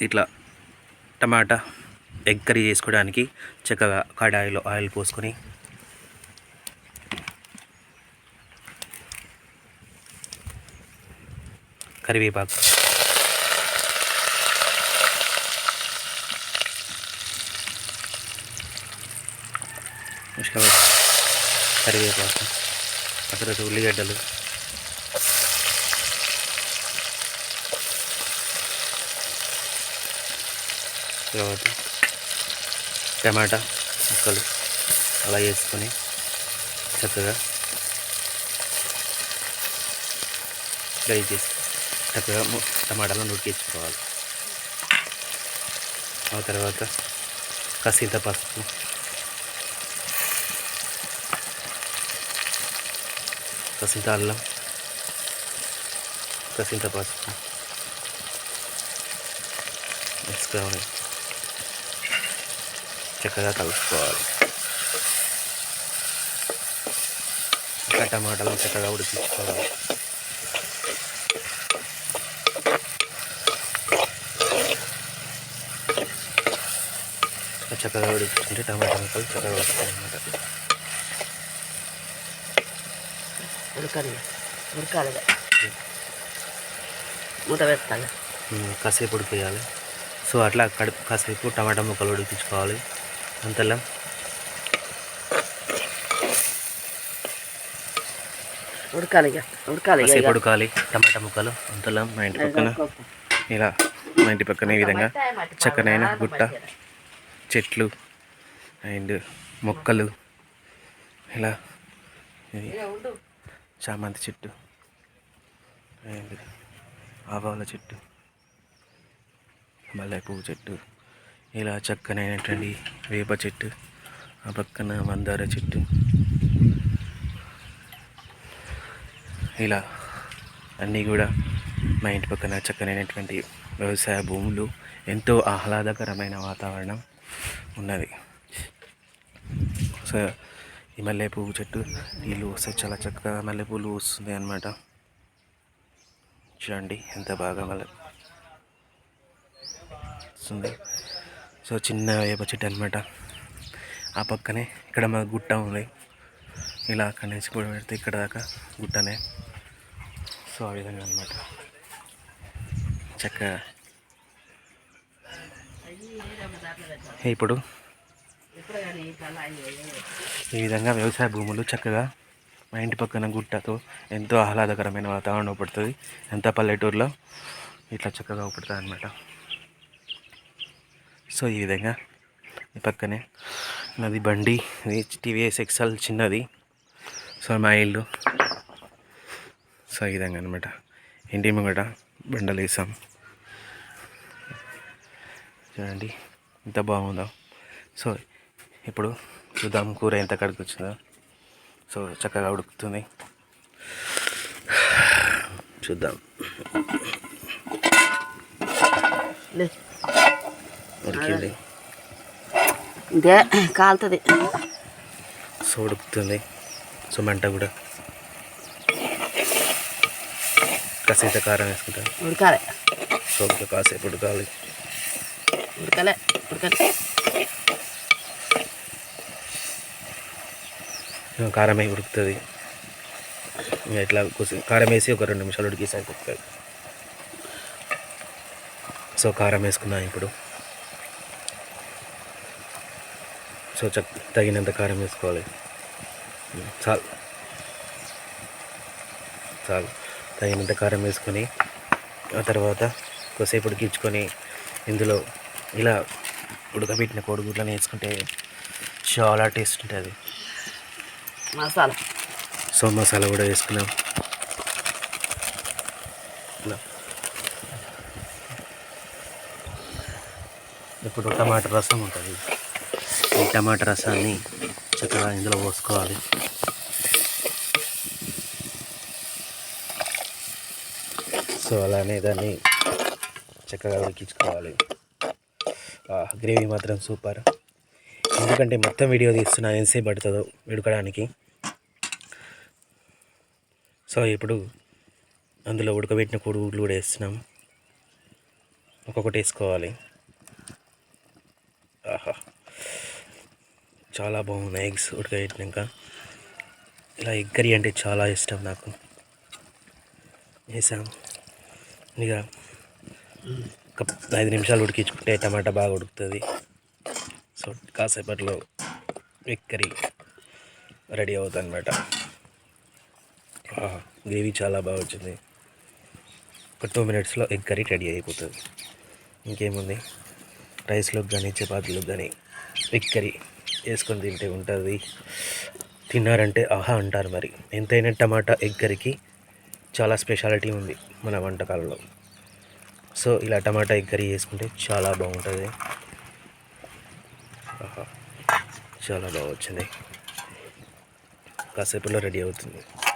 ఇట్లా tomato egg curry చేసుకోవడానికి చక్కగా కడాయిలో ఆయిల్ పోసుకొని కరివేపాకు. కరివేపాకు ఆ తర్వాత ఉల్లిగడ్డలు తర్వాత టమాటా ముక్కలు అలా వేసుకొని చక్కగా ఫ్రై చేసి చక్కగా టమాటాలు టమాటాలను ఆ తర్వాత కసింత పసుపు కసింత అల్లం కసింత పసుపు వేసుకోవాలి. చక్కగా కలుపుకోవాలి ఇంకా టమాటాలు చక్కగా ఉడికించుకోవాలి చక్కగా ఉడికించుకుంటే టమాటా ముక్కలు చక్కగా వస్తాయి అన్నమాట ఉడకని ఉడకాలి ఇక. మూత పెట్టాలి ఉమ్, కాసేపు ఉడికేయాలి సో అట్లా అక్కడ కాసేపు టమాటా ముక్కలు ఉడికించుకోవాలి అంతలా ఉడకాలి ఉడకాలి. కాసేపు ఉడకాలి టమాటా ముక్కలు అంతలా మా ఇంటి పక్కన ఇలా మా ఇంటి పక్కన ఈ విధంగా చక్కనైన గుట్ట చెట్లు అండ్ మొక్కలు ఇలా ఇది చామంతి చెట్టు అండ్ ఆవాల చెట్టు మల్లె పువ్వు చెట్టు ఇలా చక్కనైనటువంటి వేప చెట్టు ఆ పక్కన మందార చెట్టు. ఇలా అన్నీ కూడా మా ఇంటి పక్కన చక్కనైనటువంటి వ్యవసాయ భూములు ఎంతో ఆహ్లాదకరమైన వాతావరణం ఉన్నది. సో ఈ మల్లెపూ చెట్టు నీళ్ళు వస్తే చాలా చక్కగా మల్లెపూలు వస్తుంది అనమాట చూడండి ఎంత బాగా మల్లె వస్తుంది. సో చిన్న వేప చెట్టు అనమాట ఆ పక్కనే ఇక్కడ మా గుట్ట ఉంది. ఇలా అక్కడి నుంచి కూడా పెడితే ఇక్కడ దాకా గుట్టనే. సో ఆ విధంగా అనమాట చక్కగా. ఇప్పుడు? ఈ విధంగా వ్యవసాయ భూములు చక్కగా మా ఇంటి పక్కన గుట్టతో ఎంతో ఆహ్లాదకరమైన వాతావరణం పడుతుంది ఎంత పల్లెటూరులో ఇట్లా చక్కగా పడుతుంది అనమాట సో ఈ విధంగా ఈ పక్కనే నాది బండి టీవీఎస్ ఎక్సెల్ చిన్నది. సో మా ఇల్లు. సో ఈ విధంగా అనమాట ఇంటి ముంగట బండలు వేసాం. చూడండి ఎంత బాగుందో? సో ఇప్పుడు చూద్దాం కూర ఎంత కడుకొచ్చిందో వచ్చిందో. సో చక్కగా ఉడుకుతుంది. చూద్దాం. లే. ఉడికింది. ఇదే కాలుతుంది. సో ఉడుకుతుంది సో మంట కూడా. కాసేపు కారం వేసుకుంటాం ఉడకాలి. సో కాసేపు ఉడకాలి. ఉడకలే ఉడకలే. కారం వేసి ఉడుకుతుంది. ఇంకా ఇట్లా కారం వేసి ఒక రెండు నిమిషాలు ఉడికేసి అయిపోతుంది సో కారం వేసుకున్నాం ఇప్పుడు. సో చక్ తగినంత కారం వేసుకోవాలి. చాలు. చాలు. తగినంత కారం వేసుకొని ఆ తర్వాత కొద్దిసేపు ఉడికించుకొని ఇందులో ఇలా ఉడకబెట్టిన కోడిగుడ్లను వేసుకుంటే చాలా టేస్ట్ ఉంటుంది. మసాలా. సో మసాలా కూడా వేసుకున్నాం. ఇప్పుడు టమాటా రసం ఉంటుంది. ఈ టమాటా రసాన్ని చక్కగా ఇందులో పోసుకోవాలి. సో అలానే దాన్ని చక్కగా ఉడికించుకోవాలి. గ్రేవీ మాత్రం సూపర్. ఎందుకంటే మొత్తం వీడియో తీస్తున్నా ఎంతసేపు పడుతుందో ఉడకడానికి. సో ఇప్పుడు అందులో ఉడకబెట్టిన కోడిగుడ్లు కూడా వేస్తున్నాం. ఒక్కొక్కటి వేసుకోవాలి ఆహా చాలా బాగున్నాయి ఎగ్స్ ఉడకబెట్టినాక. ఇలా ఎగ్ కర్రీ అంటే చాలా ఇష్టం నాకు. వేసాం. ఇక ఒక ఐదు నిమిషాలు ఉడికించుకుంటే టమాటా బాగా ఉడుకుతుంది. సో కాసేపట్లో ఎగ్ కర్రీ రెడీ అవుతుంది అనమాట గ్రేవీ చాలా బాగా వచ్చింది. ఒక టూ మినిట్స్లో ఎగ్ కర్రీ రెడీ అయిపోతుంది. ఇంకేముంది? రైస్లోకి కానీ చపాతీలోకి కానీ ఎగ్ కర్రీ వేసుకొని తింటే ఉంటుంది. తిన్నారంటే ఆహా అంటారు మరి. ఎంతైనా టమాటా ఎగ్ కర్రీకి చాలా స్పెషాలిటీ ఉంది మన వంటకాలలో. సో ఇలా టమాటా ఎగ్ కర్రీ చాలా బాగుంటుంది. ఆహా చాలా బాగా వచ్చింది. కాసేపులో రెడీ అవుతుంది.